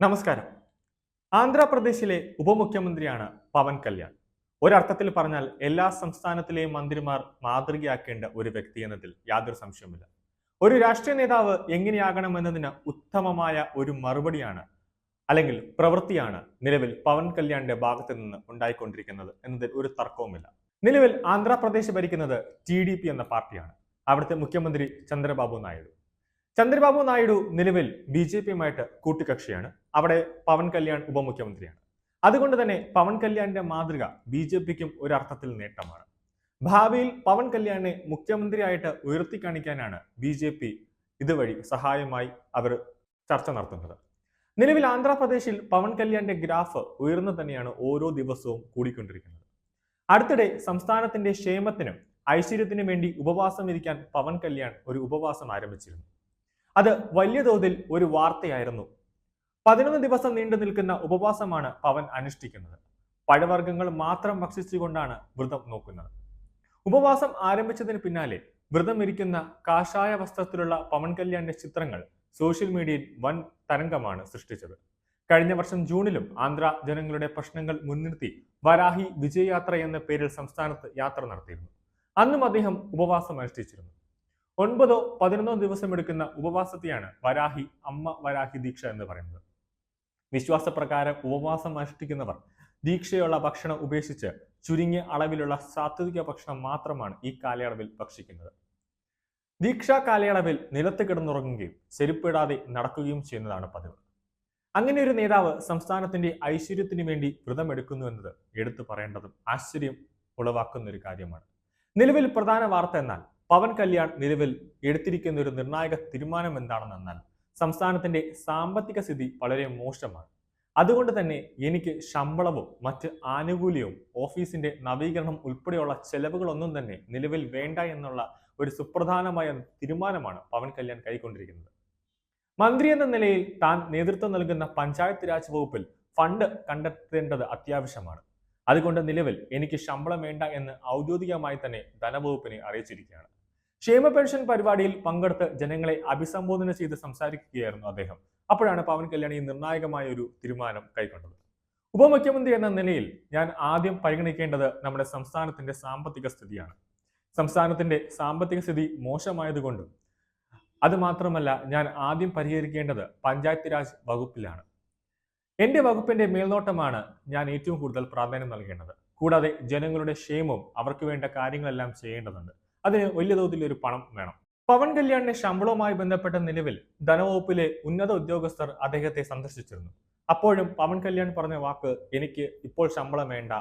നമസ്കാരം. ആന്ധ്രാപ്രദേശിലെ ഉപമുഖ്യമന്ത്രിയാണ് പവൻ കല്യാൺ. ഒരർത്ഥത്തിൽ പറഞ്ഞാൽ എല്ലാ സംസ്ഥാനത്തിലെയും മന്ത്രിമാർ മാതൃകയാക്കേണ്ട ഒരു വ്യക്തി എന്നതിൽ യാതൊരു സംശയവുമില്ല. ഒരു രാഷ്ട്രീയ നേതാവ് എങ്ങനെയാകണമെന്നതിന് ഉത്തമമായ ഒരു മറുപടിയാണ് അല്ലെങ്കിൽ പ്രവൃത്തിയാണ് നിലവിൽ പവൻ കല്യാണിന്റെ ഭാഗത്ത് നിന്ന് ഉണ്ടായിക്കൊണ്ടിരിക്കുന്നത് എന്നതിൽ ഒരു തർക്കവുമില്ല. നിലവിൽ ആന്ധ്രാപ്രദേശ് ഭരിക്കുന്നത് ടി എന്ന പാർട്ടിയാണ്. അവിടുത്തെ മുഖ്യമന്ത്രി ചന്ദ്രബാബു നായിഡു. ചന്ദ്രബാബു നായിഡു നിലവിൽ ബി ജെ പിയുമായിട്ട് കൂട്ടുകക്ഷിയാണ്. അവിടെ പവൻ കല്യാൺ ഉപമുഖ്യമന്ത്രിയാണ്. അതുകൊണ്ട് തന്നെ പവൻ കല്യാണിന്റെ മാതൃക ബി ജെ പിക്കും ഒരർത്ഥത്തിൽ നേട്ടമാണ്. ഭാവിയിൽ പവൻ കല്യാണിനെ മുഖ്യമന്ത്രിയായിട്ട് ഉയർത്തി കാണിക്കാനാണ് ബി ജെ പി ഇതുവഴി സഹായമായി അവർ ചർച്ച നടത്തുന്നത്. നിലവിൽ ആന്ധ്രാപ്രദേശിൽ പവൻ കല്യാണിന്റെ ഗ്രാഫ് ഉയർന്നു തന്നെയാണ് ഓരോ ദിവസവും കൂടിക്കൊണ്ടിരിക്കുന്നത്. അടുത്തിടെ സംസ്ഥാനത്തിന്റെ ക്ഷേമത്തിനും ഐശ്വര്യത്തിനും വേണ്ടി ഉപവാസം ഇരിക്കാൻ പവൻ കല്യാൺ ഒരു ഉപവാസം ആരംഭിച്ചിരുന്നു. അത് വലിയ തോതിൽ ഒരു വാർത്തയായിരുന്നു. പതിനൊന്ന് ദിവസം നീണ്ടു നിൽക്കുന്ന ഉപവാസമാണ് പവൻ അനുഷ്ഠിക്കുന്നത്. പഴവർഗങ്ങൾ മാത്രം ഭക്ഷിച്ചുകൊണ്ടാണ് വ്രതം നോക്കുന്നത്. ഉപവാസം ആരംഭിച്ചതിന് പിന്നാലെ വ്രതം ഇരിക്കുന്ന കാഷായ വസ്ത്രത്തിലുള്ള പവൻ കല്യാണിന്റെ ചിത്രങ്ങൾ സോഷ്യൽ മീഡിയയിൽ വൻ തരംഗമാണ് സൃഷ്ടിച്ചത്. കഴിഞ്ഞ വർഷം ജൂണിലും ആന്ധ്ര ജനങ്ങളുടെ പ്രശ്നങ്ങൾ മുൻനിർത്തി വരാഹി വിജയയാത്ര എന്ന പേരിൽ സംസ്ഥാനത്ത് യാത്ര നടത്തിയിരുന്നു. അന്നും അദ്ദേഹം ഉപവാസം അനുഷ്ഠിച്ചിരുന്നു. ഒൻപതോ പതിനൊന്നോ ദിവസം എടുക്കുന്ന ഉപവാസത്തെയാണ് വരാഹി അമ്മ വരാഹി ദീക്ഷ എന്ന് പറയുന്നത്. വിശ്വാസപ്രകാരം ഉപവാസം അനുഷ്ഠിക്കുന്നവർ ദീക്ഷയുള്ള ഭക്ഷണം ഉപേക്ഷിച്ച് ചുരുങ്ങിയ അളവിലുള്ള സാത്വിക ഭക്ഷണം മാത്രമാണ് ഈ കാലയളവിൽ ഭക്ഷിക്കുന്നത്. ദീക്ഷാ കാലയളവിൽ നിലത്ത് കിടന്നുറങ്ങുകയും ചെരുപ്പിടാതെ നടക്കുകയും ചെയ്യുന്നതാണ് പതിവ്. അങ്ങനെ ഒരു നേതാവ് സംസ്ഥാനത്തിന്റെ ഐശ്വര്യത്തിനു വേണ്ടി വ്രതമെടുക്കുന്നു എന്നത് എടുത്തു പറയേണ്ടതും ആശ്ചര്യം ഉളവാക്കുന്ന ഒരു കാര്യമാണ്. നിലവിൽ പ്രധാന വാർത്ത എന്നാൽ പവൻ കല്യാൺ നിലവിൽ എടുത്തിരിക്കുന്ന ഒരു നിർണായക തീരുമാനം എന്താണെന്നാൽ സംസ്ഥാനത്തിന്റെ സാമ്പത്തിക സ്ഥിതി വളരെ മോശമാണ്. അതുകൊണ്ട് തന്നെ എനിക്ക് ശമ്പളവും മറ്റ് ആനുകൂല്യവും ഓഫീസിന്റെ നവീകരണം ഉൾപ്പെടെയുള്ള ചെലവുകളൊന്നും തന്നെ നിലവിൽ വേണ്ട എന്നുള്ള ഒരു സുപ്രധാനമായ തീരുമാനമാണ് പവൻ കല്യാൺ കൈക്കൊണ്ടിരിക്കുന്നത്. മന്ത്രി എന്ന നിലയിൽ താൻ നേതൃത്വം നൽകുന്ന പഞ്ചായത്ത് രാജ് വകുപ്പിൽ ഫണ്ട് കണ്ടെത്തേണ്ടത് അത്യാവശ്യമാണ്. അതുകൊണ്ട് നിലവിൽ എനിക്ക് ശമ്പളം വേണ്ട എന്ന് ഔദ്യോഗികമായി തന്നെ ധനവകുപ്പിനെ അറിയിച്ചിരിക്കുകയാണ്. ക്ഷേമ പെൻഷൻ പരിപാടിയിൽ പങ്കെടുത്ത് ജനങ്ങളെ അഭിസംബോധന ചെയ്ത് സംസാരിക്കുകയായിരുന്നു അദ്ദേഹം. അപ്പോഴാണ് പവൻ കല്യാണി നിർണായകമായ ഒരു തീരുമാനം കൈക്കൊണ്ടത്. ഉപമുഖ്യമന്ത്രി എന്ന നിലയിൽ ഞാൻ ആദ്യം പരിഗണിക്കേണ്ടത് നമ്മുടെ സംസ്ഥാനത്തിന്റെ സാമ്പത്തിക സ്ഥിതിയാണ്. സംസ്ഥാനത്തിന്റെ സാമ്പത്തിക സ്ഥിതി മോശമായതുകൊണ്ട് അത് മാത്രമല്ല ഞാൻ ആദ്യം പരിഹരിക്കേണ്ടത് പഞ്ചായത്ത് രാജ് വകുപ്പിലാണ്. എന്റെ വകുപ്പിന്റെ മേൽനോട്ടമാണ് ഞാൻ ഏറ്റവും കൂടുതൽ പ്രാധാന്യം നൽകേണ്ടത്. കൂടാതെ ജനങ്ങളുടെ ക്ഷേമവും അവർക്ക് വേണ്ട കാര്യങ്ങളെല്ലാം ചെയ്യേണ്ടതുണ്ട്. അതിന് വലിയ തോതിലൊരു പണം വേണം. പവൻ കല്യാണിന്റെ ശമ്പളവുമായി ബന്ധപ്പെട്ട നിലവിൽ ധനവകുപ്പിലെ ഉന്നത ഉദ്യോഗസ്ഥർ അദ്ദേഹത്തെ സന്ദർശിച്ചിരുന്നു. അപ്പോഴും പവൻ കല്യാൺ പറഞ്ഞ വാക്ക് എനിക്ക് ഇപ്പോൾ ശമ്പളം വേണ്ട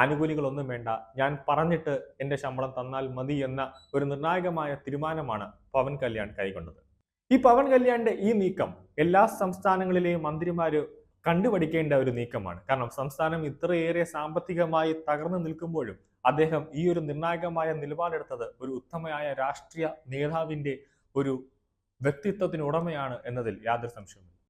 ആനുകൂല്യങ്ങളൊന്നും വേണ്ട ഞാൻ പറഞ്ഞിട്ട് എന്റെ ശമ്പളം തന്നാൽ മതി എന്ന ഒരു നിർണായകമായ തീരുമാനമാണ് പവൻ കല്യാൺ കൈക്കൊണ്ടത്. ഈ പവൻ കല്യാണിന്റെ ഈ നീക്കം എല്ലാ സംസ്ഥാനങ്ങളിലെയും മന്ത്രിമാര് കണ്ടുപഠിക്കേണ്ട ഒരു നീക്കമാണ്. കാരണം സംസ്ഥാനം ഇത്രയേറെ സാമ്പത്തികമായി തകർന്നു നിൽക്കുമ്പോഴും അദ്ദേഹം ഈ ഒരു നിർണായകമായ നിലപാടെടുത്തത് ഒരു ഉത്തമയായ രാഷ്ട്രീയ നേതാവിന്റെ ഒരു വ്യക്തിത്വത്തിന് ഉടമയാണ് എന്നതിൽ യാതൊരു സംശയവുമില്ല.